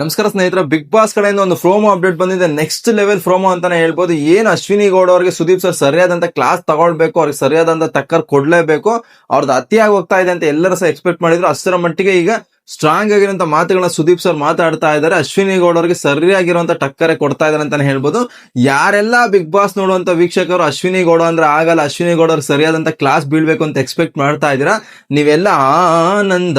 ನಮಸ್ಕಾರ ಸ್ನೇಹಿತರೆ big Boss ಕಡೆಯಿಂದ ಒಂದು ಫ್ರೋಮೋ ಅಪ್ಡೇಟ್ ಬಂದಿದೆ. ನೆಕ್ಸ್ಟ್ ಲೆವೆಲ್ ಫ್ರೋಮೋ ಅಂತಾನೆ ಹೇಳ್ಬೋದು. ಏನ್ ಅಶ್ವಿನಿ ಗೌಡ ಅವರಿಗೆ ಸುದೀಪ್ ಸರ್ ಸರಿಯಾದಂತ ಕ್ಲಾಸ್ ತಗೊಳ್ಬೇಕು, ಅವ್ರಿಗೆ ಸರಿಯಾದಂತ ತಕ್ಕರ್ ಕೊಡ್ಲೇಬೇಕು ಅವ್ರದ್ದು ಅತಿಯಾಗಿ ಹೋಗ್ತಾ ಇದೆ ಅಂತ ಎಲ್ಲರೂ ಸಹ ಎಕ್ಸ್ಪೆಕ್ಟ್ ಮಾಡಿದ್ರು. ಅಷ್ಟರ ಮಟ್ಟಿಗೆ ಈಗ ಸ್ಟ್ರಾಂಗ್ ಆಗಿರುವಂತ ಮಾತುಗಳನ್ನ ಸುದೀಪ್ ಸರ್ ಮಾತಾಡ್ತಾ ಇದ್ದಾರೆ. ಅಶ್ವಿನಿ ಗೌಡ ಅವರಿಗೆ ಸರಿಯಾಗಿರುವಂತ ಟಕ್ಕರೆ ಕೊಡ್ತಾ ಇದಾರೆ ಅಂತಾನೆ ಹೇಳ್ಬೋದು. ಯಾರೆಲ್ಲ ಬಿಗ್ ಬಾಸ್ ನೋಡುವಂತ ವೀಕ್ಷಕರು ಅಶ್ವಿನಿ ಗೌಡ ಅಂದ್ರೆ ಆಗಲ್ಲ, ಅಶ್ವಿನಿ ಗೌಡ ಅವ್ರಿಗೆ ಸರಿಯಾದಂತ ಕ್ಲಾಸ್ ಬೀಳ್ಬೇಕು ಅಂತ ಎಕ್ಸ್ಪೆಕ್ಟ್ ಮಾಡ್ತಾ ಇದ್ದೀರಾ? ನೀವೆಲ್ಲ ಆನಂದ,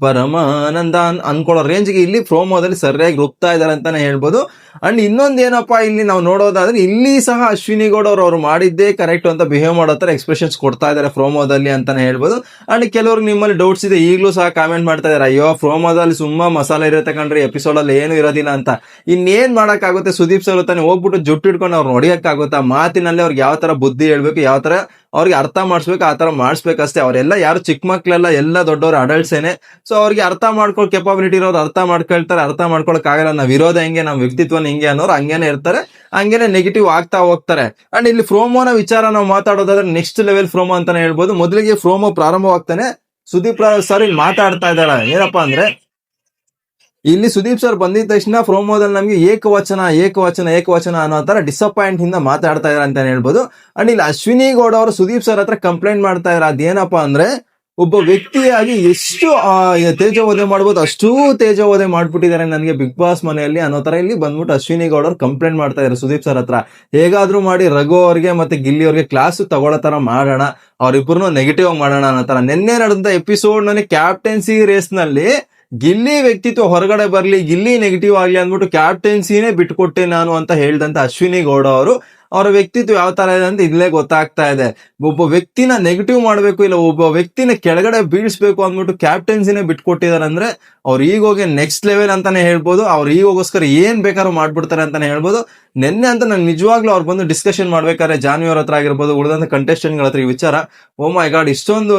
ಪರಮಾನಂದ ಅನ್- ಅನ್ಕೊಳ್ಳೋ ರೇಂಜ್ಗೆ ಇಲ್ಲಿ ಪ್ರೋಮೋದಲ್ಲಿ ಸರಿಯಾಗಿ ರುಪ್ತಾ ಇದಾರೆ ಅಂತಾನೆ ಹೇಳ್ಬೋದು. ಅಂಡ್ ಇನ್ನೊಂದು ಏನಪ್ಪಾ ಇಲ್ಲಿ ನಾವು ನೋಡೋದಾದ್ರೆ ಇಲ್ಲಿ ಸಹ ಅಶ್ವಿನಿ ಗೌಡ ಅವರು ಅವ್ರು ಮಾಡಿದ್ದೇ ಕರೆಕ್ಟ್ ಅಂತ ಬಿಹೇವ್ ಮಾಡೋ ತರ ಎಕ್ಸ್ಪ್ರೆಷನ್ಸ್ ಕೊಡ್ತಾ ಇದ್ದಾರೆ ಫ್ರೋಮೋದಲ್ಲಿ ಅಂತಾನೆ ಹೇಳ್ಬೋದು. ಅಂಡ್ ಕೆಲವ್ರಿಗೆ ನಿಮ್ಮಲ್ಲಿ ಡೌಟ್ಸ್ ಇದೆ, ಈಗಲೂ ಸಹ ಕಾಮೆಂಟ್ ಮಾಡ್ತಾ ಇದಾರೆ, ಅಯ್ಯೋ ಫ್ರೋಮೋದಲ್ಲಿ ಸುಮ್ಮ ಮಸಾಲೆ ಇರುತ್ತೆ ಕಂಡ್ರೆ ಎಪಿಸೋಡ್ ಅಲ್ಲಿ ಏನು ಇರೋದಿಲ್ಲ ಅಂತ. ಇನ್ನೇನ್ ಮಾಡೋಕ್ಕಾಗುತ್ತೆ ಸುದೀಪ್ ಸರ್ ತಾನೆ ಹೋಗ್ಬಿಟ್ಟು ಜುಟ್ಟು ಹಿಡ್ಕೊಂಡು ಅವ್ರು ಹೊಡಿಯಕ್ಕಾಗುತ್ತಾ? ಮಾತಿನಲ್ಲಿ ಅವ್ರಿಗೆ ಯಾವ ತರ ಬುದ್ಧಿ ಹೇಳ್ಬೇಕು, ಯಾವ ತರ ಅವ್ರಿಗೆ ಅರ್ಥ ಮಾಡಿಸ್ಬೇಕು, ಆ ತರ ಮಾಡಿಸ್ಬೇಕಷ್ಟೇ. ಅವರೆಲ್ಲ ಯಾರು ಚಿಕ್ಕ ಮಕ್ಳೆಲ್ಲ, ಎಲ್ಲ ದೊಡ್ಡವರು ಏನೆ ಸೊ ಅವ್ರಿಗೆ ಅರ್ಥ ಮಾಡ್ಕೊಳ್ಳೋ ಕೆಪಾಬಿಲಿಟಿ ಇರೋರು ಅರ್ಥ ಮಾಡ್ಕೊಳ್ತಾರೆ, ಅರ್ಥ ಮಾಡ್ಕೊಳಕ್ ಆಗಲ್ಲ ನಾವು ವಿರೋಧ ಹೆಂಗೆ ನಮ್ಮ ವ್ಯಕ್ತಿತ್ವನ ಹಿಂಗೆ ಅನ್ನೋರು ಹಂಗೇನೆ ಇರ್ತಾರೆ, ಹಂಗೇನೆ ನೆಗೆಟಿವ್ ಆಗ್ತಾ ಹೋಗ್ತಾರೆ. ಅಂಡ್ ಇಲ್ಲಿ ಫ್ರೋಮೋನ ವಿಚಾರ ನಾವು ಮಾತಾಡೋದಾದ್ರೆ ನೆಕ್ಸ್ಟ್ ಲೆವೆಲ್ ಫ್ರೋಮೋ ಅಂತಾನೆ ಹೇಳ್ಬೋದು. ಮೊದಲಿಗೆ ಫ್ರೋಮೋ ಪ್ರಾರಂಭವಾಗ್ತಾನೆ ಸುದೀಪ್ ಸರ್ ಇಲ್ಲಿ ಮಾತಾಡ್ತಾ ಇದ್ದಾರೆ ಏನಪ್ಪಾ ಅಂದ್ರೆ ಇಲ್ಲಿ ಸುದೀಪ್ ಸರ್ ಬಂದಿದ ತಕ್ಷಣ ಪ್ರೋಮೋದಲ್ಲಿ ನಮಗೆ ಏಕವಚನ ಏಕವಚನ ಏಕವಚನ ಅನ್ನೋ ತರ ಡಿಸಪಾಯಿಂಟ್ ಇಂದ ಮಾತಾಡ್ತಾ ಇದಾರೆ ಅಂತ ಹೇಳ್ಬೋದು. ಅಂಡ್ ಇಲ್ಲಿ ಅಶ್ವಿನಿ ಗೌಡ ಅವರು ಸುದೀಪ್ ಸರ್ ಹತ್ರ ಕಂಪ್ಲೇಂಟ್ ಮಾಡ್ತಾ ಇದಾರೆ. ಅದೇನಪ್ಪಾ ಅಂದ್ರೆ ಒಬ್ಬ ವ್ಯಕ್ತಿಯಾಗಿ ಎಷ್ಟು ತೇಜೋವಧೆ ಮಾಡ್ಬೋದು, ಅಷ್ಟೂ ತೇಜೋವಧೆ ಮಾಡ್ಬಿಟ್ಟಿದ್ದಾರೆ ನನಗೆ ಬಿಗ್ ಬಾಸ್ ಮನೆಯಲ್ಲಿ ಅನ್ನೋ ತರ ಇಲ್ಲಿ ಬಂದ್ಬಿಟ್ಟು ಅಶ್ವಿನಿ ಗೌಡ ಅವ್ರು ಕಂಪ್ಲೇಂಟ್ ಮಾಡ್ತಾ ಇದ್ದಾರೆ ಸುದೀಪ್ ಸರ್ ಹತ್ರ. ಹೇಗಾದ್ರೂ ಮಾಡಿ ರಘು ಅವ್ರಿಗೆ ಮತ್ತೆ ಗಿಲ್ಲಿ ಅವ್ರಿಗೆ ಕ್ಲಾಸ್ ತಗೊಳ್ಳೋ ತರ ಮಾಡೋಣ ಅವ್ರಿಬ್ರು ನೆಗೆಟಿವ್ ಆಗಿ ಮಾಡೋಣ ಅನ್ನೋ ತರ. ನಿನ್ನೆ ನಡೆದಂತ ಎಪಿಸೋಡ್ ನನಗೆ ಕ್ಯಾಪ್ಟನ್ಸಿ ರೇಸ್ನಲ್ಲಿ ಗಿಲ್ಲಿ ವ್ಯಕ್ತಿತ್ವ ಹೊರಗಡೆ ಬರಲಿ, ಗಿಲ್ಲಿ ನೆಗೆಟಿವ್ ಆಗಲಿ ಅಂದ್ಬಿಟ್ಟು ಕ್ಯಾಪ್ಟೆನ್ಸಿನೇ ಬಿಟ್ಕೊಟ್ಟೆ ನಾನು ಅಂತ ಹೇಳ್ದಂತ ಅಶ್ವಿನಿ ಗೌಡ ಅವರು. ಅವರ ವ್ಯಕ್ತಿತ್ವ ಯಾವ ತರ ಇದೆ ಅಂತ ಇಲ್ಲೇ ಗೊತ್ತಾಗ್ತಾ ಇದೆ. ಒಬ್ಬ ವ್ಯಕ್ತಿನ ನೆಗೆಟಿವ್ ಮಾಡಬೇಕು ಇಲ್ಲ, ಒಬ್ಬ ವ್ಯಕ್ತಿನ ಕೆಳಗಡೆ ಬೀಳಿಸ್ಬೇಕು ಅಂದ್ಬಿಟ್ಟು ಕ್ಯಾಪ್ಟನ್ಸಿನೇ ಬಿಟ್ಕೊಟ್ಟಿದ್ದಾರೆ ಅಂದ್ರೆ ಅವ್ರ ಈಗೋಗೆ ನೆಕ್ಸ್ಟ್ ಲೆವೆಲ್ ಅಂತಾನೆ ಹೇಳ್ಬೋದು, ಅವ್ರ ಈಗೋಗೋಸ್ಕರ ಏನ್ ಬೇಕಾದ್ರೂ ಮಾಡ್ಬಿಡ್ತಾರೆ ಅಂತಾನೆ ಹೇಳ್ಬೋದು. ನಿನ್ನೆ ಅಂತ ನಂಗೆ ನಿಜವಾಗ್ಲೂ ಅವ್ರು ಬಂದು ಡಿಸ್ಕಷನ್ ಮಾಡ್ಬೇಕಾದ್ರೆ ಜಾನ್ವಿ ಹತ್ರ ಆಗಿರ್ಬೋದು, ಉಳಿದಂತ ಕಂಟೆಸ್ಟೆಂಟ್ಗಳ ಹತ್ರ ಈ ವಿಚಾರ. ಓ ಮೈ ಗಾಡ್ ಇಷ್ಟೊಂದು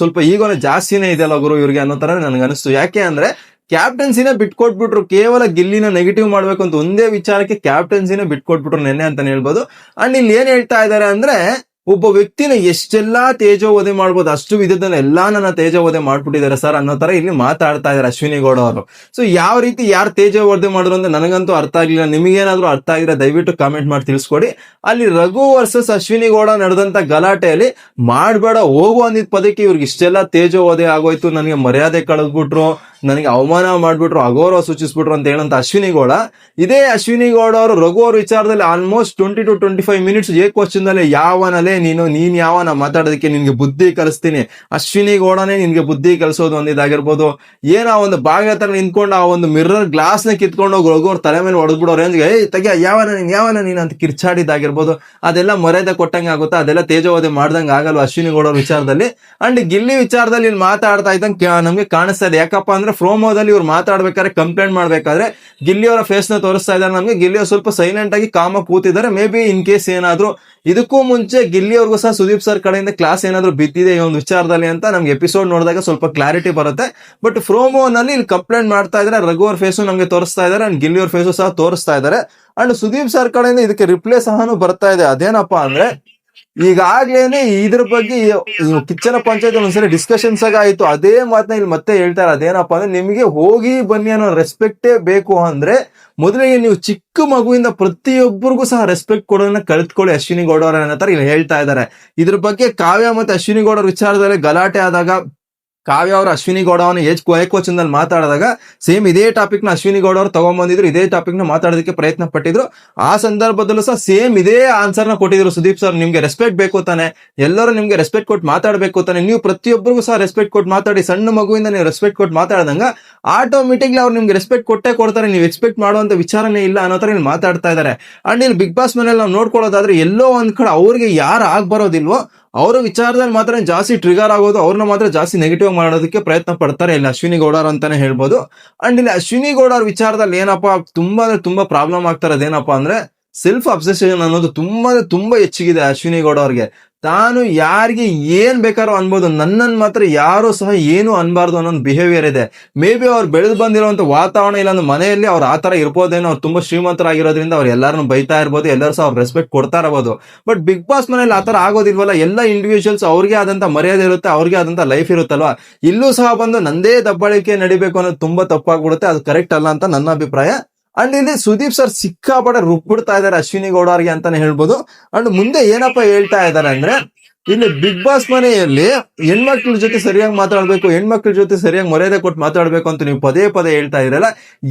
ಸ್ವಲ್ಪ ಈಗೋನೇ ಜಾಸ್ತಿನೇ ಇದೆಯಲ್ಲ ಗುರು ಇವ್ರಿಗೆ ಅನ್ನೋ ತರ ನನಗೆ ಅನಿಸ್ತು ಯಾಕೆ ಅಂದ್ರೆ ಕ್ಯಾಪ್ಟನ್ಸಿನೇ ಬಿಟ್ಕೊಟ್ಬಿಟ್ರು, ಕೇವಲ ಗಿಲ್ಲಿನ ನೆಗೆಟಿವ್ ಮಾಡ್ಬೇಕು ಅಂತ ಒಂದೇ ವಿಚಾರಕ್ಕೆ ಕ್ಯಾಪ್ಟನ್ಸಿನ ಬಿಟ್ಕೊಟ್ಬಿಟ್ರು ನೆನ್ನೆ ಅಂತಾನೆ ಹೇಳ್ಬೋದು. ಅಂಡ್ ಇಲ್ಲಿ ಏನ್ ಹೇಳ್ತಾ ಇದ್ದಾರೆ ಅಂದ್ರೆ ಒಬ್ಬ ವ್ಯಕ್ತಿನ ಎಷ್ಟೆಲ್ಲಾ ತೇಜೋವಧೆ ಮಾಡ್ಬೋದು, ಅಷ್ಟು ವಿಧದಲ್ಲಿ ಎಲ್ಲಾ ನನ್ನ ತೇಜೋವಧೆ ಮಾಡ್ಬಿಟ್ಟಿದ್ದಾರೆ ಸರ್ ಅನ್ನೋ ತರ ಇಲ್ಲಿ ಮಾತಾಡ್ತಾ ಇದ್ದಾರೆ ಅಶ್ವಿನಿ ಗೌಡ ಅವರು. ಸೊ ಯಾವ ರೀತಿ ಯಾರು ತೇಜೋವಧೆ ಮಾಡಿದ್ರು ಅಂತ ನನಗಂತೂ ಅರ್ಥ ಆಗ್ಲಿಲ್ಲ. ನಿಮಗೇನಾದ್ರೂ ಅರ್ಥ ಆಗಿದ್ರೆ ದಯವಿಟ್ಟು ಕಾಮೆಂಟ್ ಮಾಡಿ ತಿಳಿಸ್ಕೊಡಿ. ಅಲ್ಲಿ ರಘು ವರ್ಸಸ್ ಅಶ್ವಿನಿ ಗೌಡ ನಡೆದಂತ ಗಲಾಟೆಯಲ್ಲಿ ಮಾಡ್ಬೇಡ, ಹೋಗು ಅಂದಿದ್ ಪದಕ್ಕೆ ಇವ್ರಿಗೆ ಇಷ್ಟೆಲ್ಲ ತೇಜೋವಧೆ ಆಗೋಯ್ತು, ನನಗೆ ಮರ್ಯಾದೆ ಕಳೆದ್ಬಿಟ್ರು, ನನಗೆ ಅವಮಾನ ಮಾಡ್ಬಿಟ್ರು ಅಗೌರವ ಸೂಚಿಸ್ಬಿಟ್ರು ಅಂತ ಹೇಳಂತ ಅಶ್ವಿನಿ ಗೌಡ. ಇದೇ ಅಶ್ವಿನಿ ಗೌಡ ಅವರು ರಘು ಅವ್ರ ವಿಚಾರದಲ್ಲಿ almost twenty two twenty five minutes ಏ ಕ್ವಶನ್ ಯಾವನಲ್ಲೇ ನೀನು, ನೀನ್ ಯಾವನ ಮಾತಾಡೋದಕ್ಕೆ ನಿನ್ಗೆ ಬುದ್ಧಿ ಕಲಿಸ್ತೀನಿ. ಅಶ್ವಿನಿ ಗೌಡನೇ ನಿನ್ಗೆ ಬುದ್ಧಿ ಕಲಿಸೋದು ಒಂದಿದಾಗಿರ್ಬೋದು ಆ ಒಂದು ಬಾಗಿಲ ಹತ್ರ ನಿಂತ್ಕೊಂಡು ಆ ಒಂದು ಮಿರರ್ ಗ್ಲಾಸ್ನ ಕಿತ್ಕೊಂಡು ರಘು ತಲೆ ಮೇಲೆ ಹೊಡೆದ್ಬಿಡೋ ರೇಂಜ್ಗೆ ಏ ತಗ ಯಾವನ ನೀನ್ ಯಾವನ ನೀನ್ ಅಂತ ಕಿರ್ಚಾಡಿದಾಗಿರ್ಬೋದು ಅದೆಲ್ಲ ಮರ್ಯಾದೆ ಕೊಟ್ಟಂಗೆ ಆಗುತ್ತಾ. ಅದೆಲ್ಲ ತೇಜೋವಧೆ ಮಾಡ್ದಂಗೆ ಆಗಲ್ಲ ಅಶ್ವಿನಿ ಗೌಡರ ವಿಚಾರದಲ್ಲಿ? ಅಂಡ್ ಗಿಲ್ಲಿ ವಿಚಾರದಲ್ಲಿ ಇಲ್ಲಿ ಮಾತಾಡ್ತಾ ಇದ್ದಂಗೆ ನಮ್ಗೆ ಕಾಣಿಸ್ತಾ ಇದೆ. ಯಾಕಪ್ಪ ಅಂದ್ರೆ ಫ್ರೋಮೋದಲ್ಲಿ ಇವ್ರು ಮಾತಾಡ್ಬೇಕಾದ್ರೆ ಕಂಪ್ಲೇಂಟ್ ಮಾಡ್ಬೇಕಾದ್ರೆ ಗಿಲ್ಲಿ ಅವರ ಫೇಸ್ನ ತೋರಿಸ್ತಾ ಇದ್ದಾರೆ ನಮ್ಗೆ. ಗಿಲ್ಲಿಯವ್ರು ಸ್ವಲ್ಪ ಸೈಲೆಂಟ್ ಆಗಿ ಕಾಮ ಕೂತಿದ್ದಾರೆ. ಮೇ ಬಿ ಇನ್ ಕೇಸ್ ಏನಾದ್ರು ಇದಕ್ಕೂ ಮುಂಚೆ ಗಿಲ್ಲಿ ಅವ್ರಿಗೂ ಸಹ ಸುದೀಪ್ ಸರ್ ಕಡೆಯಿಂದ ಕ್ಲಾಸ್ ಏನಾದ್ರು ಬಿದ್ದಿದೆ ಈ ಒಂದು ವಿಚಾರದಲ್ಲಿ ಅಂತ ನಮ್ಗೆ ಎಪಿಸೋಡ್ ನೋಡಿದಾಗ ಸ್ವಲ್ಪ ಕ್ಲಾರಿಟಿ ಬರುತ್ತೆ. ಬಟ್ನಲ್ಲಿ ಇಲ್ಲಿ ಕಂಪ್ಲೇಂಟ್ ಮಾಡ್ತಾ ಇದ್ದಾರೆ ರಘು ಅವ್ರ ಫೇಸು ನಮಗೆ ತೋರಿಸ್ತಾ ಇದ್ದಾರೆ ಅಂಡ್ ಗಿಲ್ಲಿ ಅವ್ರ ಫೇಸು ಸಹ ತೋರಿಸ್ತಾ ಇದ್ದಾರೆ ಅಂಡ್ ಸುದೀಪ್ ಸರ್ ಕಡೆಯಿಂದ ಇದಕ್ಕೆ ರಿಪ್ಲೈ ಸಹನು ಬರ್ತಾ ಇದೆ. ಅದೇನಪ್ಪಾ ಅಂದ್ರೆ ಈಗಾಗ್ಲೇನೆ ಇದ್ರ ಬಗ್ಗೆ ಕಿಚ್ಚನ ಪಂಚಾಯತ್ ಒಂದ್ಸರಿ ಡಿಸ್ಕಷನ್ಸ್ ಆಗ ಆಯ್ತು. ಅದೇ ಮಾತನ್ನ ಇಲ್ಲಿ ಮತ್ತೆ ಹೇಳ್ತಾರೆ ಅದೇನಪ್ಪ ಅಂದ್ರೆ ನಿಮಗೆ ಹೋಗಿ ಬನ್ನಿ ಅನ್ನೋ ರೆಸ್ಪೆಕ್ಟೇ ಬೇಕು ಅಂದ್ರೆ ಮೊದಲಿಗೆ ನೀವು ಚಿಕ್ಕ ಮಗುವಿಂದ ಪ್ರತಿಯೊಬ್ಬರಿಗೂ ಸಹ ರೆಸ್ಪೆಕ್ಟ್ ಕೊಡೋದನ್ನ ಕಳೆದುಕೊಳ್ಳಿ ಅಶ್ವಿನಿ ಗೌಡ ಅನ್ನೋ ತರ ಇಲ್ಲಿ ಹೇಳ್ತಾ ಇದ್ದಾರೆ. ಇದ್ರ ಬಗ್ಗೆ ಕಾವ್ಯ ಮತ್ತೆ ಅಶ್ವಿನಿ ಗೌಡ ವಿಚಾರದಲ್ಲಿ ಗಲಾಟೆ ಆದಾಗ ಕಾವ್ಯ ಅವರು ಅಶ್ವಿನಿ ಗೌಡ ಅವನ ಏಜ್ ಏಕವಚನದಲ್ಲಿ ಮಾತಾಡಿದಾಗ ಸೇಮ್ ಇದೇ ಟಾಪಿಕ್ನ ಅಶ್ವಿನಿ ಗೌಡ ಅವರು ತಗೊಂಡ್ಬಂದಿದ್ರು ಇದೇ ಟಾಪಿಕ್ನ ಮಾತಾಡೋದಕ್ಕೆ ಪ್ರಯತ್ನ ಪಟ್ಟಿದ್ರು. ಆ ಸಂದರ್ಭದಲ್ಲೂ ಸಹ ಸೇಮ್ ಇದೇ ಆನ್ಸರ್ನ ಕೊಟ್ಟಿದ್ರು ಸುದೀಪ್ ಸರ್ ನಿಮ್ಗೆ ರೆಸ್ಪೆಕ್ಟ್ ಬೇಕು ತಾನೆ, ಎಲ್ಲರೂ ನಿಮ್ಗೆ ರೆಸ್ಪೆಕ್ಟ್ ಕೊಟ್ಟು ಮಾತಾಡಬೇಕು ತಾನೆ, ನೀವು ಪ್ರತಿಯೊಬ್ಬರಿಗೂ ಸಹ ರೆಸ್ಪೆಕ್ಟ್ ಕೊಟ್ಟು ಮಾತಾಡಿ, ಸಣ್ಣ ಮಗುವಿಂದ ನೀವು ರೆಸ್ಪೆಕ್ಟ್ ಕೊಟ್ಟು ಮಾತಾಡಿದಂಗ ಆಟೋಮೆಟಿಕ್ಲಿ ಅವ್ರು ನಿಮ್ಗೆ ರೆಸ್ಪೆಕ್ಟ್ ಕೊಟ್ಟೇ ಕೊಡ್ತಾರೆ, ನೀವು ಎಕ್ಸ್ಪೆಕ್ಟ್ ಮಾಡುವಂತ ವಿಚಾರನೇ ಇಲ್ಲ ಅನ್ನೋ ತರ ಇಲ್ಲಿ ಮಾತಾಡ್ತಾ ಇದ್ದಾರೆ ಅಂಡ್ ಇಲ್ಲಿ ಬಿಗ್ ಬಾಸ್ ಮನೆಯಲ್ಲಿ ನಾವು ನೋಡ್ಕೊಳ್ಳೋದಾದ್ರೆ ಎಲ್ಲೋ ಒಂದ್ ಕಡೆ ಅವ್ರಿಗೆ ಯಾರು ಆಗ್ ಬರೋದಿಲ್ವೋ ಅವರ ವಿಚಾರದಲ್ಲಿ ಮಾತ್ರ ಜಾಸ್ತಿ ಟ್ರಿಗರ್ ಆಗೋದು, ಅವ್ರನ್ನ ಮಾತ್ರ ಜಾಸ್ತಿ ನೆಗೆಟಿವ್ ಮಾಡೋದಕ್ಕೆ ಪ್ರಯತ್ನ ಪಡ್ತಾರೆ ಇಲ್ಲಿ ಅಶ್ವಿನಿ ಗೌಡರ್ ಅಂತಾನೆ ಹೇಳ್ಬೋದು. ಅಂಡ್ ಇಲ್ಲಿ ಅಶ್ವಿನಿ ಗೌಡರ್ ವಿಚಾರದಲ್ಲಿ ಏನಪ್ಪಾ, ತುಂಬಾ ಅಂದ್ರೆ ತುಂಬಾ ಪ್ರಾಬ್ಲಮ್ ಆಗ್ತಾ ಇರೋದು ಏನಪ್ಪಾ ಅಂದ್ರೆ ಸೆಲ್ಫ್ ಅಬ್ಸೆಷನ್ ಅನ್ನೋದು ತುಂಬಾ ತುಂಬಾ ಹೆಚ್ಚಿಗಿದೆ ಅಶ್ವಿನಿ ಗೌಡ ಅವ್ರಿಗೆ ತಾನು ಯಾರಿಗೆ ಏನ್ ಬೇಕಾರೋ ಅನ್ಬೋದು, ನನ್ನನ್ ಮಾತ್ರ ಯಾರು ಸಹ ಏನು ಅನ್ಬಾರ್ದು ಅನ್ನೋ ಬಿಹೇವಿಯರ್ ಇದೆ. ಮೇ ಬಿ ಅವ್ರು ಬೆಳೆದು ಬಂದಿರುವಂತ ವಾತಾವರಣ ಇಲ್ಲ ಮನೆಯಲ್ಲಿ ಅವ್ರು ಆ ತರ ಇರ್ಬೋದೇನೋ ಅವ್ರು ತುಂಬಾ ಶ್ರೀಮಂತರಾಗಿರೋದ್ರಿಂದ ಅವ್ರು ಎಲ್ಲಾರನ್ನು ಬೈತಾ ಇರ್ಬೋದು, ಎಲ್ಲರೂ ಸಹ ಅವ್ರು ರೆಸ್ಪೆಕ್ಟ್ ಕೊಡ್ತಾ ಇರಬಹುದು ಬಟ್ ಬಿಗ್ ಬಾಸ್ ಮನೇಲಿ ಆತರ ಆಗೋದಿಲ್ವಲ್ಲ? ಎಲ್ಲ ಇಂಡಿವಿಜುವಲ್ಸ್ ಅವ್ರಿಗೆ ಆದಂತ ಮರ್ಯಾದೆ ಇರುತ್ತೆ, ಅವ್ರಿಗೆ ಆದಂತ ಲೈಫ್ ಇರುತ್ತಲ್ವಾ? ಇಲ್ಲೂ ಸಹ ಬಂದು ನಂದೇ ದಬ್ಬಾಳಿಕೆ ನಡಿಬೇಕು ಅನ್ನೋದು ತುಂಬಾ ತಪ್ಪಾಗ್ಬಿಡುತ್ತೆ. ಅದು ಕರೆಕ್ಟ್ ಅಲ್ಲ ಅಂತ ನನ್ನ ಅಭಿಪ್ರಾಯ. ಅಂಡ್ ಇಲ್ಲಿ ಸುದೀಪ್ ಸರ್ ಸಿಕ್ಕಾಪಟ್ಟೆ ರುಬ್ಬಿಡ್ತಾ ಇದಾರೆ ಅಶ್ವಿನಿ ಗೌಡ ಅವ್ರಿಗೆ ಅಂತಾನೆ ಹೇಳ್ಬೋದು. ಅಂಡ್ ಮುಂದೆ ಏನಪ್ಪ ಹೇಳ್ತಾ ಇದಾರೆ ಅಂದ್ರೆ ಇಲ್ಲಿ ಬಿಗ್ ಬಾಸ್ ಮನೆಯಲ್ಲಿ ಹೆಣ್ಮಕ್ಳ ಜೊತೆ ಸರಿಯಾಗಿ ಮಾತಾಡ್ಬೇಕು, ಹೆಣ್ಮಕ್ಳ ಜೊತೆ ಸರಿಯಾಗಿ ಮರ್ಯಾದೆ ಕೊಟ್ಟು ಮಾತಾಡ್ಬೇಕು ಅಂತ ನೀವು ಪದೇ ಪದೇ ಹೇಳ್ತಾ ಇದ್ರಲ್ಲ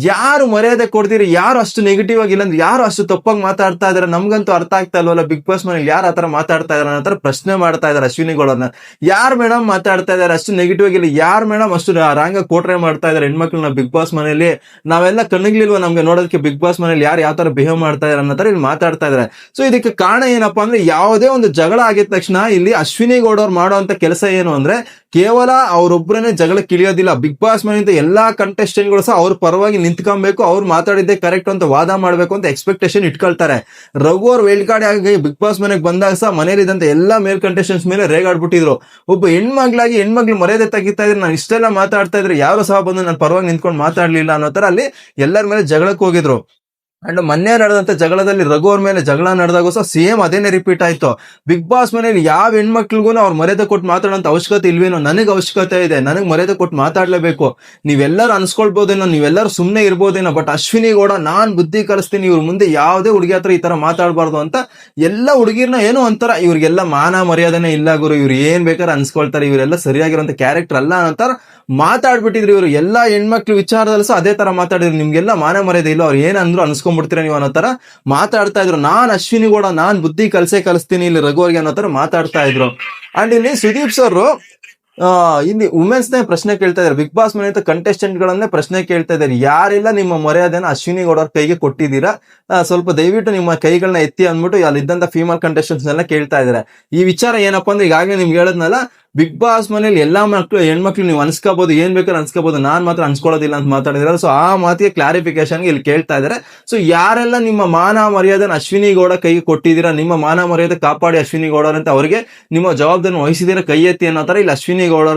ಯಾರು ಮರ್ಯಾದೆ ಕೊಡ್ತೀರಿ, ಯಾರು ಅಷ್ಟು ನೆಗೆಟಿವ್ ಆಗಿಲ್ಲ ಅಂದ್ರೆ ಯಾರು ಅಷ್ಟು ತಪ್ಪಾಗಿ ಮಾತಾಡ್ತಾ ಇದಾರೆ ನಮ್ಗಂತೂ ಅರ್ಥ ಆಗ್ತಾ ಇಲ್ವಲ್ಲ ಬಿಗ್ ಬಾಸ್ ಮನೇಲಿ ಯಾರು ಆತರ ಮಾತಾಡ್ತಾ ಇದಾರೆ ಅನ್ನೋ ಪ್ರಶ್ನೆ ಮಾಡ್ತಾ ಇದಾರೆ ಅಶ್ವಿನಿ ಗೌಡರ್ನ ಯಾರು ಮೇಡಮ್ ಮಾತಾಡ್ತಾ ಇದಾರೆ ಅಷ್ಟು ನೆಗೆಟಿವ್ ಆಗಿಲ್ಲ, ಯಾರು ಮೇಡಮ್ ಅಷ್ಟು ರಾಂಗ ಕೋಟ್ರೆ ಮಾಡ್ತಾ ಇದಾರೆ ಹೆಣ್ಮಕ್ಳನ್ನ ಬಿಗ್ ಬಾಸ್ ಮನೆಯಲ್ಲಿ. ನಾವೆಲ್ಲ ಕಣ್ಣಿಗ್ಲಿಲ್ವಾ ನಮ್ಗೆ ನೋಡೋದಕ್ಕೆ ಬಿಗ್ ಬಾಸ್ ಮನೇಲಿ ಯಾರು ಯಾವ ತರ ಬಿಹೇವ್ ಮಾಡ್ತಾ ಇದಾರೆ ಅನ್ನೋ ತರ ಇಲ್ಲಿ ಮಾತಾಡ್ತಾ ಇದಾರೆ ಸೊ ಇದಕ್ಕೆ ಕಾರಣ ಏನಪ್ಪಾ ಅಂದ್ರೆ ಯಾವುದೇ ಒಂದು ಜಗಳ ಆಗಿದ ತಕ್ಷಣ ಇಲ್ಲಿ ಅಶ್ವಿನಿ ಗೌಡ ಅವ್ರು ಮಾಡುವಂತ ಕೆಲಸ ಏನು ಅಂದ್ರೆ ಕೇವಲ ಅವರೊಬ್ಬರನ್ನೇ ಜಗಳಕ್ಕೆ ಇಳಿಯೋದಿಲ್ಲ ಬಿಗ್ ಬಾಸ್ ಮನೆಯಿಂದ ಎಲ್ಲಾ ಕಂಟೆಸ್ಟೆಂಟ್ಗಳು ಸಹ ಅವ್ರ ಪರವಾಗಿ ನಿಂತ್ಕೊಬೇಕು, ಅವ್ರು ಮಾತಾಡಿದ್ದೆ ಕರೆಕ್ಟ್ ಅಂತ ವಾದ ಮಾಡ್ಬೇಕು ಅಂತ ಎಕ್ಸ್ಪೆಕ್ಟೇಷನ್ ಇಟ್ಕೊಳ್ತಾರೆ. ರಘು ಅವ್ರು ವೇಲ್ಕಾಡಿ ಆಗಿ ಬಿಗ್ ಬಾಸ್ ಮನೆಗೆ ಬಂದಾಗ ಸಹ ಮನೇಲಿ ಇದ್ದಂತ ಎಲ್ಲಾ ಮೇಲ್ ಕಂಟೆಸ್ಟೆಂಟ್ಸ್ ಮೇಲೆ ರೇಗಾಡ್ಬಿಟ್ಟಿದ್ರು ಒಬ್ಬ ಹೆಣ್ಮಗ್ಳಾಗಿ ಹೆಣ್ಮಗ್ಳು ಮರ್ಯಾದೆ ತೆಗಿತಾ ಇದ್ರೆ, ನಾನು ಇಷ್ಟೆಲ್ಲ ಮಾತಾಡ್ತಾ ಇದ್ರೆ ಯಾರು ಸಹ ಬಂದು ನಾನು ಪರವಾಗಿ ನಿಂತ್ಕೊಂಡು ಮಾತಾಡ್ಲಿಲ್ಲ ಅನ್ನೋ ತರ ಅಲ್ಲಿ ಎಲ್ಲರ ಮೇಲೆ ಜಗಳಕ್ಕೆ ಹೋಗಿದ್ರು. ಅಂಡ್ ಮೊನ್ನೆ ನಡೆದಂತ ಜಗಳದಲ್ಲಿ ರಘು ಅವ್ರ ಮೇಲೆ ಜಗಳ ನಡೆದಾಗ ಸಹ ಸೇಮ್ ಅದೇನೆ ರಿಪೀಟ್ ಆಯ್ತು. ಬಿಗ್ ಬಾಸ್ ಮನೇಲಿ ಯಾವ ಹೆಣ್ಮಕ್ಳಿಗೂ ಅವ್ರ ಮರ್ಯಾದೆ ಕೊಟ್ಟು ಮಾತಾಡೋಂತ ಅವಶ್ಯಕತೆ ಇಲ್ವೇನೋ ನನಗೆ ಅವಶ್ಯಕತೆ ಇದೆ, ನನಗೆ ಮರ್ಯಾದೆ ಕೊಟ್ಟು ಮಾತಾಡ್ಲೇಬೇಕು. ನೀವೆಲ್ಲರೂ ಅನ್ಸ್ಕೊಳ್ಬೋದೇನೋ, ನೀವೆಲ್ಲರೂ ಸುಮ್ಮನೆ ಇರ್ಬೋದೇನೋ ಬಟ್ ಅಶ್ವಿನಿ ಗೌಡ ನಾನ್ ಬುದ್ಧಿ ಕಲಿಸ್ತೀನಿ, ಇವ್ರ ಮುಂದೆ ಯಾವುದೇ ಹುಡುಗಿ ಹತ್ರ ಈ ತರ ಮಾತಾಡಬಾರ್ದು ಅಂತ ಎಲ್ಲ ಹುಡುಗಿರ್ನ ಏನೋ ಒಂಥರ, ಇವ್ರಿಗೆಲ್ಲ ಮಾನ ಮರ್ಯಾದೆನೇ ಇಲ್ಲ ಗುರು, ಇವ್ರು ಏನ್ ಬೇಕಾದ್ರೆ ಅನ್ಸ್ಕೊಳ್ತಾರೆ, ಇವರೆಲ್ಲ ಸರಿಯಾಗಿರೋಂಥ ಕ್ಯಾರೆಕ್ಟರ್ ಅಲ್ಲ ಅಂತಾರ ಮಾತಾಡ್ಬಿಟ್ಟಿದ್ರು ಇವರು. ಎಲ್ಲಾ ಹೆಣ್ಮಕ್ಳು ವಿಚಾರದಲ್ಲಿ ಸಹ ಅದೇ ತರ ಮಾತಾಡಿದ್ರು, ನಿಮ್ಗೆಲ್ಲ ಮಾನ ಮರ್ಯಾದೆ ಇಲ್ಲ, ಅವ್ರು ಏನಂದ್ರು ಅಂದ್ರು ಅನ್ಸ್ಕೊಂಡ್ಬಿಡ್ತೀರ ನೀವು ಅನ್ನೋ ತರ ಮಾತಾಡ್ತಾ ಇದ್ರು. ನಾನ್ ಅಶ್ವಿನಿ ಗೌಡ ನಾನ್ ಬುದ್ಧಿ ಕಲ್ಸೇ ಕಲಿಸ್ತೀನಿ ಇಲ್ಲಿ ರಘುವರ್ಗೆ ಅನ್ನೋ ತರ ಮಾತಾಡ್ತಾ ಇದ್ರು. ಅಂಡ್ ಇಲ್ಲಿ ಸುದೀಪ್ ಸರ್ ಇಲ್ಲಿ ವುಮೆನ್ಸ್ ನೇ ಪ್ರಶ್ನೆ ಕೇಳ್ತಾ ಇದಾರೆ. ಬಿಗ್ ಬಾಸ್ ಮನೆ ಕಂಟೆಸ್ಟೆಂಟ್ ಗಳನ್ನೇ ಪ್ರಶ್ನೆ ಕೇಳ್ತಾ ಇದ್ದಾರೆ ಯಾರೆಲ್ಲ ನಿಮ್ಮ ಮರ್ಯಾದೆನ ಅಶ್ವಿನಿ ಗೌಡ ಅವ್ರ ಕೈಗೆ ಕೊಟ್ಟಿದ್ದೀರಾ? ಸ್ವಲ್ಪ ದಯವಿಟ್ಟು ನಿಮ್ಮ ಕೈಗಳನ್ನ ಎತ್ತಿ ಅಂದ್ಬಿಟ್ಟು ಅಲ್ಲಿ ಇದ್ದಂತ ಫೀಮೇಲ್ ಕಂಟೆಸ್ಟೆಂಟ್ಸ್ ಎಲ್ಲ ಕೇಳ್ತಾ ಇದಾರೆ. ಈ ವಿಚಾರ ಏನಪ್ಪಾ ಅಂದ್ರೆ ಈಗಾಗಲೇ ನಿಮ್ಗೆ ಹೇಳದ್ನಲ್ಲ ಬಿಗ್ ಬಾಸ್ ಮನೇಲಿ ಎಲ್ಲಾ ಮಕ್ಕಳು ಹೆಣ್ಮಕ್ಳು ನೀವು ಅನ್ಸ್ಕೋಬಹುದು ಏನ್ ಬೇಕಾದ್ರೆ ಅನ್ಸ್ಕೋಬಹುದು ನಾನ್ ಮಾತ್ರ ಅನ್ಸ್ಕೊಳ್ಳೋದಿಲ್ಲ ಅಂತ ಮಾತಾಡಿದ್ರೆ ಸೊ ಆ ಮಾತಿಗೆ ಕ್ಲಾರಿಫಿಕೇಶನ್ ಇಲ್ಲಿ ಕೇಳ್ತಾ ಇದಾರೆ ಸೊ ಯಾರೆಲ್ಲ ನಿಮ್ಮ ಮಾನ ಮರ್ಯಾದೆನ ಅಶ್ವಿನಿ ಗೌಡ ಕೈಗೆ ಕೊಟ್ಟಿದ್ದೀರಾ, ನಿಮ್ಮ ಮಾನ ಮರ್ಯಾದೆ ಕಾಪಾಡಿ ಅಶ್ವಿನಿ ಗೌಡ ಅಂತ ಅವರಿಗೆ ನಿಮ್ಮ ಜವಾಬ್ದಾರಿ ವಹಿಸಿದಿರ ಕೈ ಎತ್ತಿ ಅನ್ನೋ ತರ ಇಲ್ಲಿ ಅಶ್ವಿನಿ ಗೌಡ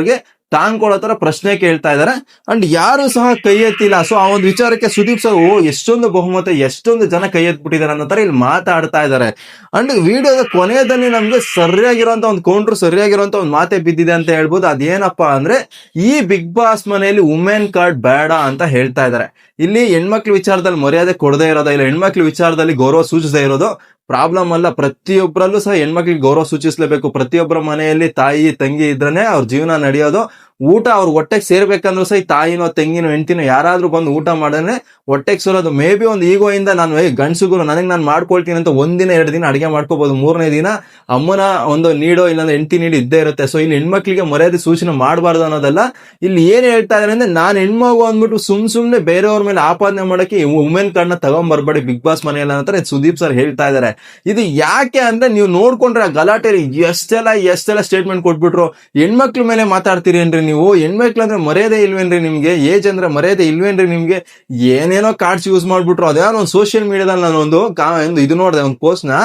ಅವ್ರಿಗೆ ತಾಂಡ್ಕೊಳ್ಳೋ ತರ ಪ್ರಶ್ನೆ ಕೇಳ್ತಾ ಇದ್ದಾರೆ. ಅಂಡ್ ಯಾರು ಸಹ ಕೈ ಎತ್ತಿಲ್ಲ. ಸೊ ಆ ಒಂದು ವಿಚಾರಕ್ಕೆ ಸುದೀಪ್ ಸರ್, ಓ, ಎಷ್ಟೊಂದು ಬಹುಮತ, ಎಷ್ಟೊಂದು ಜನ ಕೈ ಎತ್ಬಿಟ್ಟಿದ್ದಾರೆ ಅನ್ನೋ ತರ ಇಲ್ಲಿ ಮಾತಾಡ್ತಾ ಇದ್ದಾರೆ. ಅಂಡ್ ವಿಡಿಯೋದ ಕೊನೆಯದಲ್ಲಿ ನಮ್ಗೆ ಸರಿಯಾಗಿರುವಂತ ಒಂದು ಕೌಂಟ್ರ್ ಸರಿಯಾಗಿರುವಂತ ಒಂದು ಮಾತೆ ಬಿದ್ದಿದೆ ಅಂತ ಹೇಳ್ಬೋದು. ಅದೇನಪ್ಪಾ ಅಂದ್ರೆ, ಈ ಬಿಗ್ ಬಾಸ್ ಮನೆಯಲ್ಲಿ ವುಮೆನ್ ಕಾರ್ಡ್ ಬೇಡ ಅಂತ ಹೇಳ್ತಾ ಇದ್ದಾರೆ. ಇಲ್ಲಿ ಹೆಣ್ಮಕ್ಳ ವಿಚಾರದಲ್ಲಿ ಮರ್ಯಾದೆ ಕೊಡದೇ ಇರೋದ? ಇಲ್ಲ, ಹೆಣ್ಮಕ್ಳ ವಿಚಾರದಲ್ಲಿ ಗೌರವ ಸೂಚಿಸದೇ ಇರೋದು? ಪ್ರಾಬ್ಲಮ್ ಅಲ್ಲ ಪ್ರತಿಯೊಬ್ಬರಲ್ಲೂ ಸಹ ಹೆಣ್ಮಕ್ಳಿಗೆ ಗೌರವ ಸೂಚಿಸಲೇಬೇಕು. ಪ್ರತಿಯೊಬ್ಬರ ಮನೆಯಲ್ಲಿ ತಾಯಿ, ತಂಗಿ ಇದ್ರೇ ಅವ್ರ ಜೀವನ ನಡೆಯೋದು. ಊಟ ಅವ್ರ ಹೊಟ್ಟೆಗೆ ಸೇರ್ಬೇಕಂದ್ರೂ ಸಹ ತಾಯಿನೋ, ತಂಗಿನೋ, ಹೆಂಡತಿನೋ ಯಾರಾದ್ರೂ ಬಂದು ಊಟ ಮಾಡಿದ್ರೆ ಹೊಟ್ಟೆಗೆ ಸುರೋದು ಮೇ ಬಿ ಒಂದು ಈಗೋ ಇಂದ ನಾನು ಏ ಗಂಡಸುಗುರು ನನಗೆ ನಾನು ಮಾಡ್ಕೊಳ್ತೀನಿ ಅಂತ ಒಂದಿನ ಎರಡು ದಿನ ಅಡುಗೆ ಮಾಡ್ಕೋಬಹುದು ಮೂರನೇ ದಿನ ಅಮ್ಮನ ಒಂದು ನೀಡೋ ಇಲ್ಲಾಂದ್ರೆ ಹೆಂಡತಿ ನೀಡಿ ಇದ್ದೇ ಇರುತ್ತೆ. ಸೊ ಇಲ್ಲಿ ಹೆಣ್ಮಕ್ಳಿಗೆ ಮರ್ಯಾದೆ ಸೂಚನೆ ಮಾಡಬಾರ್ದು ಅನ್ನೋದಲ್ಲ. ಇಲ್ಲಿ ಏನು ಹೇಳ್ತಾ ಇದಾರೆ ಅಂದ್ರೆ, ನಾನು ಹೆಣ್ಮಗು ಅಂದ್ಬಿಟ್ಟು ಸುಮ್ ಸುಮ್ನೆ ಬೇರೆಯವ್ರ ಮೇಲೆ ಆಪಾದನೆ ಮಾಡಕ್ಕೆ ವುಮೆನ್ ಕಾರ್ಡ್ನ ತಗೊಂಬರ್ಬೇಡಿ ಬಿಗ್ ಬಾಸ್ ಮನೆಯಲ್ಲಿ ಅಂತಾರೆ ಸುದೀಪ್ ಸರ್ ಹೇಳ್ತಾ ಇದಾರೆ. ಇದು ಯಾಕೆ ಅಂದ್ರೆ, ನೀವು ನೋಡ್ಕೊಂಡ್ರೆ ಆ ಗಲಾಟೆಲಿ ಎಷ್ಟೆಲ್ಲ ಎಷ್ಟೆಲ್ಲ ಸ್ಟೇಟ್ಮೆಂಟ್ ಕೊಟ್ಬಿಟ್ರು. ಹೆಣ್ಮಕ್ಳ ಮೇಲೆ ಮಾತಾಡ್ತೀರಿ ಏನ್ರಿ ನೀವು? ಹೆಣ್ಮಕ್ಳು ಅಂದ್ರೆ ಮರ್ಯಾದೆ ಇಲ್ವೇನ್ರಿ ನಿಮ್ಗೆ? ಏಜ್ ಅಂದ್ರೆ ಮರ್ಯಾದೆ ಇಲ್ವೇನ್ರಿ ನಿಮ್ಗೆ? ಏನೇನೋ ಕಾರ್ಡ್ಸ್ ಯೂಸ್ ಮಾಡ್ಬಿಟ್ರು, ಅದೇ ಒಂದು ಸೋಷಿಯಲ್ ಮೀಡಿಯಾದಲ್ಲಿ ನಾನು ಒಂದು ಇದು ನೋಡಿದೆ, ಒಂದು ಪೋಸ್ಟ್ನ.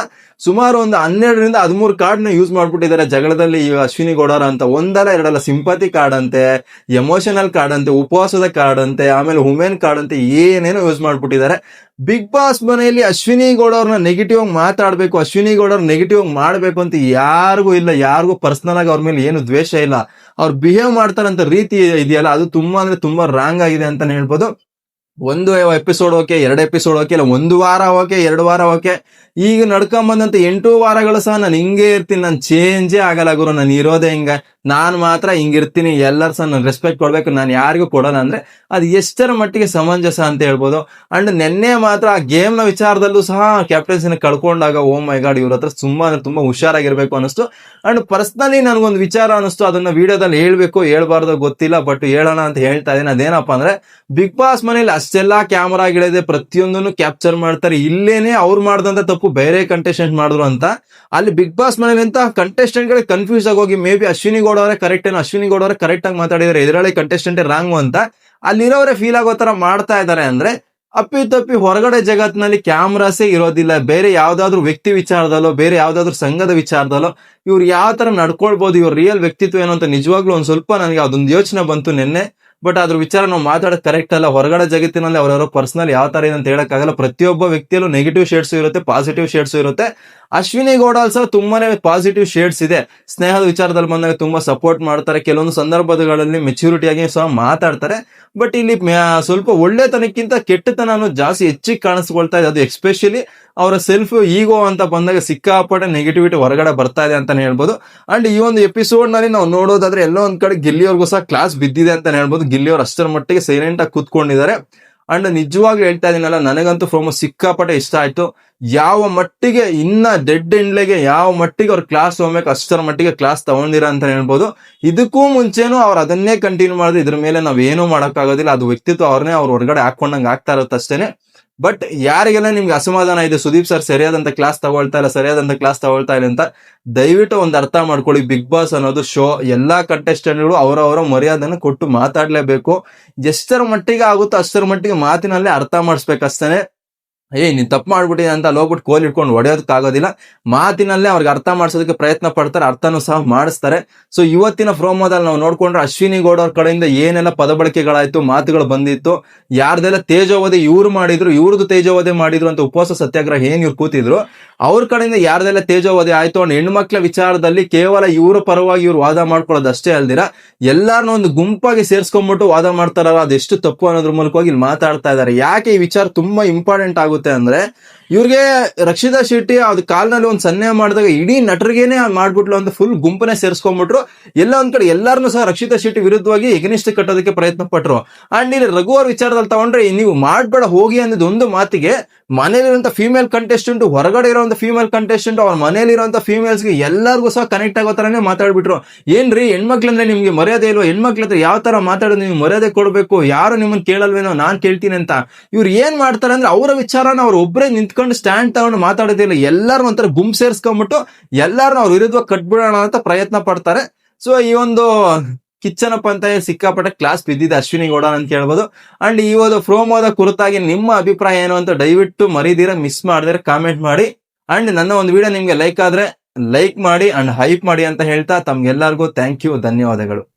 ಸುಮಾರು ಒಂದು ಹನ್ನೆರಡರಿಂದ ಹದಿಮೂರು ಕಾರ್ಡ್ನ ಯೂಸ್ ಮಾಡ್ಬಿಟ್ಟಿದ್ದಾರೆ ಜಗಳದಲ್ಲಿ ಈ ಅಶ್ವಿನಿ ಗೌಡರ ಅಂತ. ಒಂದಲ್ಲ ಎರಡಲ್ಲ ಸಿಂಪತಿ ಕಾರ್ಡ್ ಅಂತೆ ಎಮೋಷನಲ್ ಕಾರ್ಡ್ ಅಂತೆ, ಉಪವಾಸದ ಕಾರ್ಡ್ ಅಂತೆ, ಆಮೇಲೆ ಹುಮೆನ್ ಕಾರ್ಡ್ ಅಂತೆ, ಏನೇನೋ ಯೂಸ್ ಮಾಡ್ಬಿಟ್ಟಿದ್ದಾರೆ. ಬಿಗ್ ಬಾಸ್ ಮನೆಯಲ್ಲಿ ಅಶ್ವಿನಿ ಗೌಡವ್ರನ್ನ ನೆಗೆಟಿವ್ ಆಗಿ ಮಾತಾಡಬೇಕು, ಅಶ್ವಿನಿ ಗೌಡವ್ರ ನೆಗೆಟಿವ್ ಆಗಿ ಮಾಡಬೇಕು ಅಂತ ಯಾರಿಗೂ ಇಲ್ಲ, ಯಾರಿಗೂ ಪರ್ಸನಲ್ ಆಗಿ ಅವ್ರ ಮೇಲೆ ಏನು ದ್ವೇಷ ಇಲ್ಲ. ಅವ್ರು ಬಿಹೇವ್ ಮಾಡ್ತಾರಂತ ರೀತಿ ಇದೆಯಲ್ಲ, ಅದು ತುಂಬಾ ಅಂದ್ರೆ ತುಂಬಾ ರಾಂಗ್ ಆಗಿದೆ ಅಂತಾನೆ ಹೇಳ್ಬೋದು. ಒಂದು ಎಪಿಸೋಡ್ ಓಕೆ ಎರಡು ಎಪಿಸೋಡ್ ಓಕೆ ಇಲ್ಲ, ಒಂದು ವಾರ ಓಕೆ ಎರಡು ವಾರ ಓಕೆ ಈಗ ನಡ್ಕೊಂಬಂದಂತ ಎಂಟು ವಾರಗಳು ಸಹ ನಾನು ಹಿಂಗೆ ಇರ್ತೀನಿ. ನಾನು ಚೇಂಜೇ ಆಗಲ್ಲ ಗುರು, ನಾನು ಇರೋದೇ ಹಿಂಗ. ನಾನು ಮಾತ್ರ ಹಿಂಗಿರ್ತೀನಿ ಎಲ್ಲರೂ ಸಹ ನಾನು ರೆಸ್ಪೆಕ್ಟ್ ಕೊಡ್ಬೇಕು. ನಾನು ಯಾರಿಗೂ ಕೊಡೋಣ ಅಂದ್ರೆ ಅದು ಎಷ್ಟರ ಮಟ್ಟಿಗೆ ಸಮಂಜಸ ಅಂತ ಹೇಳ್ಬೋದು. ಅಂಡ್ ನಿನ್ನೆ ಮಾತ್ರ ಆ ಗೇಮ್ನ ವಿಚಾರದಲ್ಲೂ ಸಹ ಕ್ಯಾಪ್ಟನ್ಸಿನ ಕಳ್ಕೊಂಡಾಗ ಓ ಮೈ ಗಾಡ್ ಇವ್ರ ಹತ್ರ ತುಂಬಾ ಅಂದ್ರೆ ತುಂಬಾ ಹುಷಾರಾಗಿರ್ಬೇಕು ಅನಿಸ್ತು ಅಂಡ್ ಪರ್ಸನಲಿ ನನಗೊಂದು ವಿಚಾರ ಅನಿಸ್ತು ಅದನ್ನ ವಿಡಿಯೋದಲ್ಲಿ ಹೇಳ್ಬೇಕು ಹೇಳ್ಬಾರ್ದು ಗೊತ್ತಿಲ್ಲ ಬಟ್ ಹೇಳೋಣ ಅಂತ ಹೇಳ್ತಾ ಇದ್ದೀನಿ. ಅದೇನಪ್ಪ ಅಂದ್ರೆ ಬಿಗ್ ಬಾಸ್ ಮನೇಲಿ ಅಷ್ಟೆಲ್ಲಾ ಕ್ಯಾಮರಾಗಳಿದೆ ಪ್ರತಿಯೊಂದನ್ನು ಕ್ಯಾಪ್ಚರ್ ಮಾಡ್ತಾರೆ. ಇಲ್ಲೇನೆ ಅವ್ರು ಮಾಡಿದಂತ ತಪ್ಪು ಬೇರೆ ಕಂಟೆಸ್ಟೆಂಟ್ ಮಾಡಿದ್ರು ಅಂತ. ಅಲ್ಲಿ ಬಿಗ್ ಬಾಸ್ ಮನೇಲಿ ಅಂತ ಕಂಟೆಸ್ಟೆಂಟ್ ಗಳಿಗೆ ಕನ್ಫ್ಯೂಸ್ ಆಗಿ ಹೋಗಿ ಮೇ ಬಿ ಅಶ್ವಿನಿ ಗೌಡ ಅವರೇ ಕರೆಕ್ಟ್ ಏನು, ಅಶ್ವಿನಿ ಗೌಡ ಅವರೇ ಕರೆಕ್ಟ್ ಆಗಿ ಮಾತಾಡಿದ್ರೆ, ಎದುರಾಳಿ ಕಂಟೆಸ್ಟೆಂಟ್ ರಾಂಗು ಅಂತ. ಅಲ್ಲಿರೋರೇ ಫೀಲ್ ಆಗೋ ತರ ಮಾಡ್ತಾ ಇದ್ದಾರೆ ಅಂದ್ರೆ, ಅಪ್ಪಿ ತಪ್ಪಿ ಹೊರಗಡೆ ಜಗತ್ತಿನಲ್ಲಿ ಕ್ಯಾಮ್ರಾಸೇ ಇರೋದಿಲ್ಲ. ಬೇರೆ ಯಾವ್ದಾದ್ರು ವ್ಯಕ್ತಿ ವಿಚಾರದಲ್ಲೋ, ಬೇರೆ ಯಾವ್ದಾದ್ರು ಸಂಘದ ವಿಚಾರದಲ್ಲೋ, ಇವ್ರು ಯಾವ ತರ ನಡ್ಕೊಳ್ಬಹುದು ಇವ್ರ ರಿಯಲ್ ವ್ಯಕ್ತಿತ್ವ ಏನು ಅಂತ ನಿಜವಾಗ್ಲೂ ಒಂದ್ ಸ್ವಲ್ಪ ನನಗೆ ಅದೊಂದು ಯೋಚನೆ ಬಂತು ನಿನ್ನೆ. ಬಟ್ ಅದ್ರ ವಿಚಾರ ನಾವು ಮಾತಾಡೋದು ಕರೆಕ್ಟ್ ಅಲ್ಲ. ಹೊರಗಡೆ ಜಗತ್ತಿನಲ್ಲಿ ಅವರವರ ಪರ್ಸನಲ್ ಯಾವ ತರ ಇದೆ ಅಂತ ಹೇಳಕ್ಕಾಗಲ್ಲ. ಪ್ರತಿಯೊಬ್ಬ ವ್ಯಕ್ತಿಯಲ್ಲೂ ನೆಗೆಟಿವ್ ಶೇಡ್ಸ್ ಇರುತ್ತೆ ಪಾಸಿಟಿವ್ ಶೇಡ್ಸ್ ಇರುತ್ತೆ. ಅಶ್ವಿನಿ ಗೌಡ ಸಹ ತುಂಬಾನೇ ಪಾಸಿಟಿವ್ ಶೇಡ್ಸ್ ಇದೆ. ಸ್ನೇಹದ ವಿಚಾರದಲ್ಲಿ ಬಂದಾಗ ತುಂಬಾ ಸಪೋರ್ಟ್ ಮಾಡ್ತಾರೆ. ಕೆಲವೊಂದು ಸಂದರ್ಭಗಳಲ್ಲಿ ಮೆಚ್ಯೂರಿಟಿ ಆಗಿ ಸಹ ಮಾತಾಡ್ತಾರೆ. ಬಟ್ ಇಲ್ಲಿ ಸ್ವಲ್ಪ ಒಳ್ಳೆತನಕ್ಕಿಂತ ಕೆಟ್ಟತನ ಜಾಸ್ತಿ ಹೆಚ್ಚಿಗೆ ಕಾಣಿಸ್ಕೊಳ್ತಾ ಇದೆ. ಅದು ಎಸ್ಪೆಷಲಿ ಅವರ ಸೆಲ್ಫ್ ಈಗೋ ಅಂತ ಬಂದಾಗ ಸಿಕ್ಕಾಪಟ್ಟೆ ನೆಗೆಟಿವಿಟಿ ಹೊರಗಡೆ ಬರ್ತಾ ಇದೆ ಅಂತಾನೆ ಹೇಳ್ಬೋದು. ಅಂಡ್ ಈ ಒಂದು ಎಪಿಸೋಡ್ನಲ್ಲಿ ನಾವು ನೋಡೋದಾದ್ರೆ ಎಲ್ಲೋ ಒಂದ್ ಕಡೆ ಗಿಲ್ಲಿಯವ್ರಿಗೂ ಸಹ ಕ್ಲಾಸ್ ಬಿದ್ದಿದೆ ಅಂತಾನೆ ಹೇಳ್ಬೋದು. ಗಿಲ್ಲಿಯವ್ರು ಅಷ್ಟರ ಮಟ್ಟಿಗೆ ಸೈಲೆಂಟ್ ಆಗಿ ಕೂತ್ಕೊಂಡಿದ್ದಾರೆ. ಅಂಡ್ ನಿಜವಾಗ್ಲೂ ಹೇಳ್ತಾ ಇದೀನಲ್ಲ ನನಗಂತೂ ಫ್ರೋಮೋ ಸಿಕ್ಕಾಪಟ್ಟೆ ಇಷ್ಟ ಆಯ್ತು. ಯಾವ ಮಟ್ಟಿಗೆ, ಇನ್ನ ಡೆಡ್ ಎಂಡ್ಲೆಗೆ ಯಾವ ಮಟ್ಟಿಗೆ ಅವ್ರ ಕ್ಲಾಸ್ ಹೋಗ್ಬೇಕು, ಅಷ್ಟರ ಮಟ್ಟಿಗೆ ಕ್ಲಾಸ್ ತಗೊಂಡಿರ ಅಂತ ಹೇಳ್ಬೋದು. ಇದಕ್ಕೂ ಮುಂಚೆನೂ ಅವ್ರು ಅದನ್ನೇ ಕಂಟಿನ್ಯೂ ಮಾಡಿದ್ರೆ ಇದ್ರ ಮೇಲೆ ನಾವೇನು ಮಾಡೋಕ್ಕಾಗೋದಿಲ್ಲ. ಅದು ವ್ಯಕ್ತಿತ್ವ ಅವ್ರನ್ನೇ ಅವ್ರು ಹೊರಗಡೆ ಹಾಕೊಂಡಂಗೆ ಆಗ್ತಾ ಇರುತ್ತೆ ಅಷ್ಟೇನೆ ಬಟ್ ಯಾರಿಗೆಲ್ಲ ನಿಮ್ಗೆ ಅಸಮಾಧಾನ ಇದೆ, ಸುದೀಪ್ ಸರ್ ಸರಿಯಾದಂತ ಕ್ಲಾಸ್ ತಗೊಳ್ತಾ ಇಲ್ಲ, ಸರಿಯಾದಂತ ಕ್ಲಾಸ್ ತಗೊಳ್ತಾ ಇಲ್ಲ ಅಂತ ದಯವಿಟ್ಟು ಒಂದು ಅರ್ಥ ಮಾಡ್ಕೊಳ್ಳಿ. ಬಿಗ್ ಬಾಸ್ ಅನ್ನೋದು ಶೋ ಎಲ್ಲಾ ಕಂಟೆಸ್ಟೆಂಟ್ಗಳು ಅವರವರ ಮರ್ಯಾದೆನ ಕೊಟ್ಟು ಮಾತಾಡ್ಲೇಬೇಕು. ಎಷ್ಟರ ಮಟ್ಟಿಗೆ ಆಗುತ್ತೋ ಅಷ್ಟರ ಮಟ್ಟಿಗೆ ಮಾತಿನಲ್ಲೇ ಅರ್ಥ ಮಾಡಿಸ್ಬೇಕಷ್ಟೇ ಏ, ನೀನ್ ತಪ್ಪು ಮಾಡ್ಬಿಟ್ಟಿದೆ ಅಂತ ಹೋಗ್ಬಿಟ್ಟು ಕೋಲ್ ಇಟ್ಕೊಂಡು ಹೊಡೆಯೋದಕ್ಕಾಗೋದಿಲ್ಲ. ಮಾತಿನಲ್ಲೇ ಅವ್ರಿಗೆ ಅರ್ಥ ಮಾಡಿಸೋದಕ್ಕೆ ಪ್ರಯತ್ನ ಪಡ್ತಾರೆ, ಅರ್ಥನೂ ಸಹ ಮಾಡಿಸ್ತಾರೆ. ಸೊ ಇವತ್ತಿನ ಪ್ರೋಮೋದಲ್ಲಿ ನಾವು ನೋಡ್ಕೊಂಡ್ರೆ ಅಶ್ವಿನಿ ಗೌಡ ಅವ್ರ ಕಡೆಯಿಂದ ಏನೆಲ್ಲ ಪದಬಳಕೆಗಳಾಯ್ತು, ಮಾತುಗಳು ಬಂದಿತ್ತು, ಯಾರ್ದೆಲ್ಲ ತೇಜೋವಧೆ ಇವ್ರು ಮಾಡಿದ್ರು, ಇವ್ರದ್ದು ತೇಜೋವಧೆ ಮಾಡಿದ್ರು ಅಂತ ಉಪವಾಸ ಸತ್ಯಾಗ್ರಹ ಏನ್ ಇವ್ರು ಕೂತಿದ್ರು, ಅವ್ರ ಕಡೆಯಿಂದ ಯಾರ್ದೆಲ್ಲ ತೇಜೋವಧೆ ಆಯ್ತು ಅಂಡ್ ಹೆಣ್ಮಕ್ಳ ವಿಚಾರದಲ್ಲಿ ಕೇವಲ ಇವ್ರ ಪರವಾಗಿ ಇವ್ರು ವಾದ ಮಾಡ್ಕೊಳ್ಳೋದು ಅಷ್ಟೇ ಅಲ್ದಿರ? ಎಲ್ಲಾರನ್ನ ಒಂದು ಗುಂಪಾಗಿ ಸೇರ್ಸ್ಕೊಂಡ್ಬಿಟ್ಟು ವಾದ ಮಾಡ್ತಾರಲ್ಲ, ಅದೆಷ್ಟು ತಪ್ಪು ಅನ್ನೋದ್ರ ಮೂಲಕವಾಗಿ ಇಲ್ಲಿ ಮಾತಾಡ್ತಾ ಇದ್ದಾರೆ ಯಾಕೆ ಈ ವಿಚಾರ ತುಂಬಾ ಇಂಪಾರ್ಟೆಂಟ್ ಆಗುತ್ತೆ ಅಂದ್ರೆ ಇವ್ರಿಗೆ ರಕ್ಷಿತಾ ಶೆಟ್ಟಿ ಅದ್ ಕಾಲ್ನಲ್ಲಿ ಒಂದು ಸನ್ನೆ ಮಾಡಿದಾಗ ಇಡೀ ನಟರಿಗೇನೆ ಮಾಡ್ಬಿಟ್ಲು ಅಂತ ಫುಲ್ ಗುಂಪನೆ ಸೇರಿಸ್ಕೊಂಡ್ಬಿಟ್ರು ಎಲ್ಲ ಒಂದ್ ಕಡೆ ಎಲ್ಲಾರನು ಸಹ ರಕ್ಷಿತಾ ಶೆಟ್ಟಿ ವಿರುದ್ಧವಾಗಿ ಎಗನಿಷ್ಠ ಕಟ್ಟೋದಕ್ಕೆ ಪ್ರಯತ್ನ ಪಟ್ರು. ಅಂಡ್ ಇಲ್ಲಿ ರಘು ಅವ್ರ ವಿಚಾರದಲ್ಲಿ ತಗೊಂಡ್ರೆ, ನೀವು ಮಾಡ್ಬೇಡ ಹೋಗಿ ಅನ್ನೋದು ಒಂದು ಮಾತಿಗೆ ಮನೇಲಿರುವಂತ ಫೀಮೇಲ್ ಕಂಟೆಸ್ಟೆಂಟ್ ಹೊರಗಡೆ ಇರುವಂತ ಫೀಮೇಲ್ ಕಂಟೆಸ್ಟೆಂಟ್ ಅವ್ರ ಮನೇಲಿರುವಂತ ಫೀಮೇಲ್ಸ್ಗೆ ಎಲ್ಲರಿಗೂ ಸಹ ಕನೆಕ್ಟ್ ಆಗೋ ತರನೇ ಮಾತಾಡ್ಬಿಟ್ರು. ಏನ್ರಿ ಹೆಣ್ಮಕ್ಳಂದ್ರೆ ನಿಮ್ಗೆ ಮರ್ಯಾದೆ ಇಲ್ವಾ? ಹೆಣ್ಮಕ್ಳ ಹತ್ರ ಯಾವ ತರ ಮಾತಾಡೋದು ನೀವು ಮರ್ಯಾದೆ ಕೊಡ್ಬೇಕು? ಯಾರು ನಿಮ್ಮನ್ನ ಕೇಳಲ್ವೇನೋ, ನಾನ್ ಕೇಳ್ತೀನಿ ಅಂತ. ಇವ್ರು ಏನ್ ಮಾಡ್ತಾರೆ ಅಂದ್ರೆ ಅವರ ವಿಚಾರನ ಅವ್ರು ಒಬ್ಬರೇ ನಿಂತ್ಕೊಂಡು ಸ್ಟ್ಯಾಂಡ್ ತಗೊಂಡು ಮಾತಾಡೋದಿಲ್ಲ ಎಲ್ಲಾರು ಒಂಥರ ಗುಂಪು ಸೇರ್ಸ್ಕೊಂಡ್ಬಿಟ್ಟು ಎಲ್ಲರೂ ಅವ್ರ ವಿರುದ್ಧ ಕಟ್ಬಿಡೋಣ ಅಂತ ಪ್ರಯತ್ನ ಪಡ್ತಾರೆ. ಸೊ ಈ ಒಂದು ಕಿಚ್ಚನಪ್ಪ ಅಂತ ಸಿಕ್ಕಾಪಟ್ಟೆ ಕ್ಲಾಸ್ ಬಿದ್ದಿದೆ ಅಶ್ವಿನಿ ಗೌಡ ಅಂತ ಹೇಳ್ಬೋದು. ಅಂಡ್ ಈ ಒಂದು ಪ್ರೋಮೋದ ಕುರಿತಾಗಿ ನಿಮ್ಮ ಅಭಿಪ್ರಾಯ ಏನು ಅಂತ ದಯವಿಟ್ಟು ಮರಿದಿರ ಮಿಸ್ ಮಾಡಿದ್ರೆ ಕಾಮೆಂಟ್ ಮಾಡಿ. ಅಂಡ್ ನನ್ನ ಒಂದು ವಿಡಿಯೋ ನಿಮ್ಗೆ ಲೈಕ್ ಆದ್ರೆ ಲೈಕ್ ಮಾಡಿ ಅಂಡ್ ಹೈಪ್ ಮಾಡಿ ಅಂತ ಹೇಳ್ತಾ ತಮ್ಗೆಲ್ಲರಿಗೂ ಥ್ಯಾಂಕ್ ಯು ಧನ್ಯವಾದಗಳು.